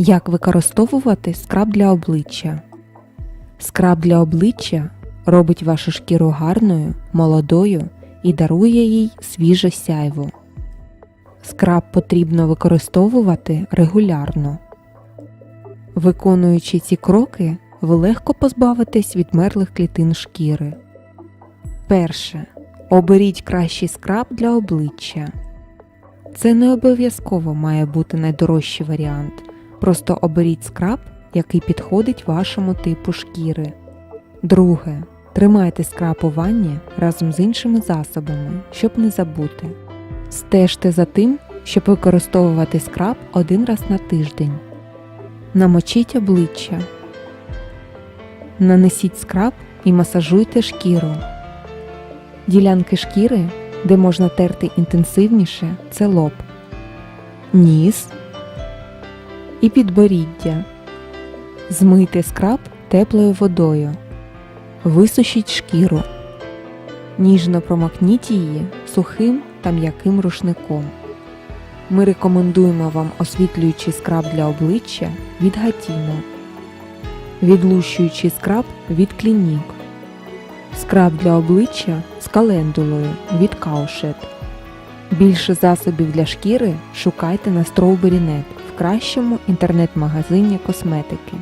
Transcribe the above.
Як використовувати скраб для обличчя? Скраб для обличчя робить вашу шкіру гарною, молодою і дарує їй свіже сяйво. Скраб потрібно використовувати регулярно. Виконуючи ці кроки, ви легко позбавитесь відмерлих клітин шкіри. Перше. Оберіть кращий скраб для обличчя. Це не обов'язково має бути найдорожчий варіант. Просто оберіть скраб, який підходить вашому типу шкіри. Друге. Тримайте скраб у ванні разом з іншими засобами, щоб не забути. Стежте за тим, щоб використовувати скраб один раз на тиждень. Намочіть обличчя. Нанесіть скраб і масажуйте шкіру. Ділянки шкіри, де можна терти інтенсивніше, це лоб, ніс і підборіддя. Змийте скраб теплою водою. Висушіть шкіру. Ніжно промокніть її сухим та м'яким рушником. Ми рекомендуємо вам освітлюючий скраб для обличчя від Гатіно, відлущуючий скраб від Клінік, скраб для обличчя з календулою від Каушет. Більше засобів для шкіри шукайте на Strawberry.net кращому інтернет-магазині косметики.